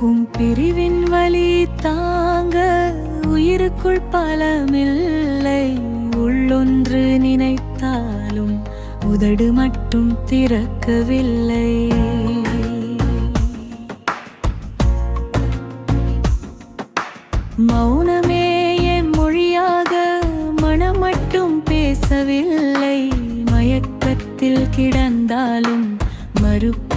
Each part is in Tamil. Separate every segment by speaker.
Speaker 1: உம் பிரிவின் வலி தாங்க உயிருக்குள் பலமில்லை. உள்ளொன்று நினைத்தாலும் உதடு மட்டும் திறக்கவில்லை. மௌனமே என் மொழியாக மனம் மட்டும் பேசவில்லை. மயக்கத்தில் கிடந்தாலும் மறுப்பு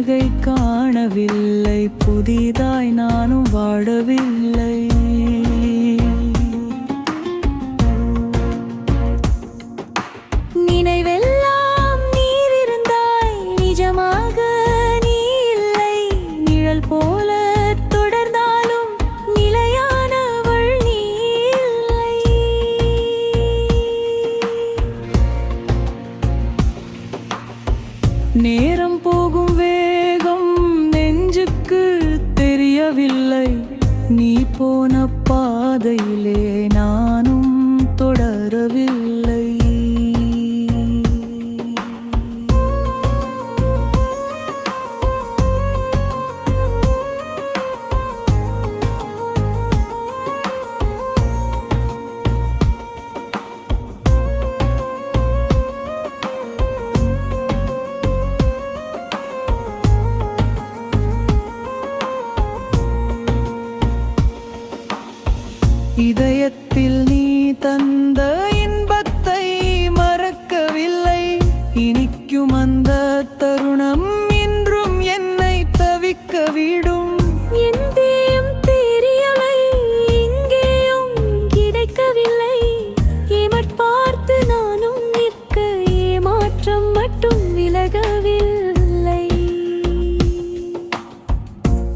Speaker 1: புன்னகை காணவில்லை. புதிதாய் நானும் வாழவில்லை. தொடரவில்லை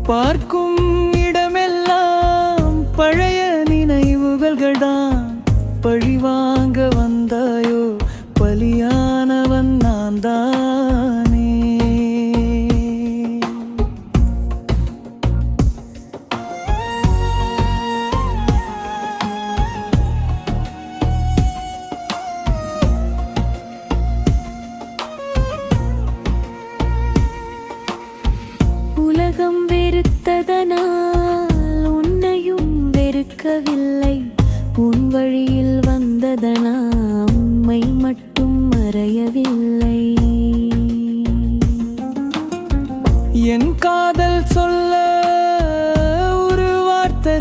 Speaker 1: பார்க்கும் இடமெல்லாம் பழைய நினைவுகள்கள் தான் பழிவாங்க வந்தாயோ பலியானவன் நான் தானே உலகம் வே வெறுத்ததனால் உன்னையும் வெறுக்கவில்லை. உன் வழியில் வந்ததனா உம்மை மட்டும் மறையவில்லை. என் காதல் சொல்ல ஒரு வார்த்தை